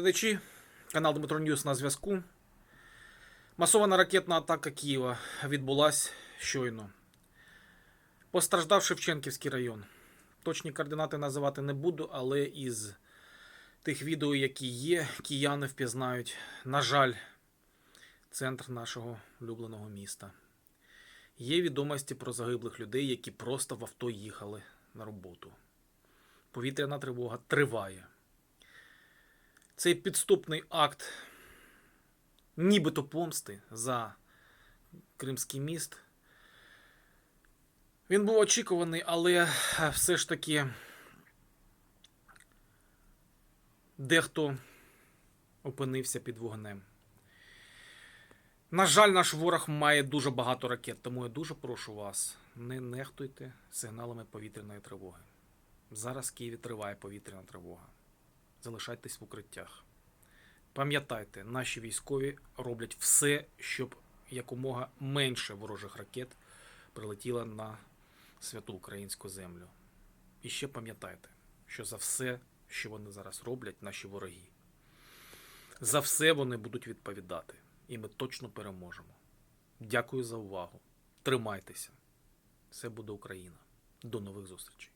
глядачі. Канал Дмитро Ньюс на зв'язку. Масована ракетна атака Києва відбулась щойно. Постраждав Шевченківський район. Точні координати називати не буду, але із тих відео, які є, кияни впізнають, на жаль, центр нашого улюбленого міста. Є відомості про загиблих людей, які просто в авто їхали на роботу. Повітряна тривога триває. Цей підступний акт нібито помсти за Кримський міст. Він був очікуваний, але все ж таки дехто опинився під вогнем. На жаль, наш ворог має дуже багато ракет, тому я дуже прошу вас, не нехтуйте сигналами повітряної тривоги. Зараз в Києві триває повітряна тривога. Залишайтесь в укриттях. Пам'ятайте, наші військові роблять все, щоб якомога менше ворожих ракет прилетіло на святу українську землю. І ще пам'ятайте, що за все, що вони зараз роблять, наші вороги, за все вони будуть відповідати. І ми точно переможемо. Дякую за увагу. Тримайтеся. Все буде Україна. До нових зустрічей.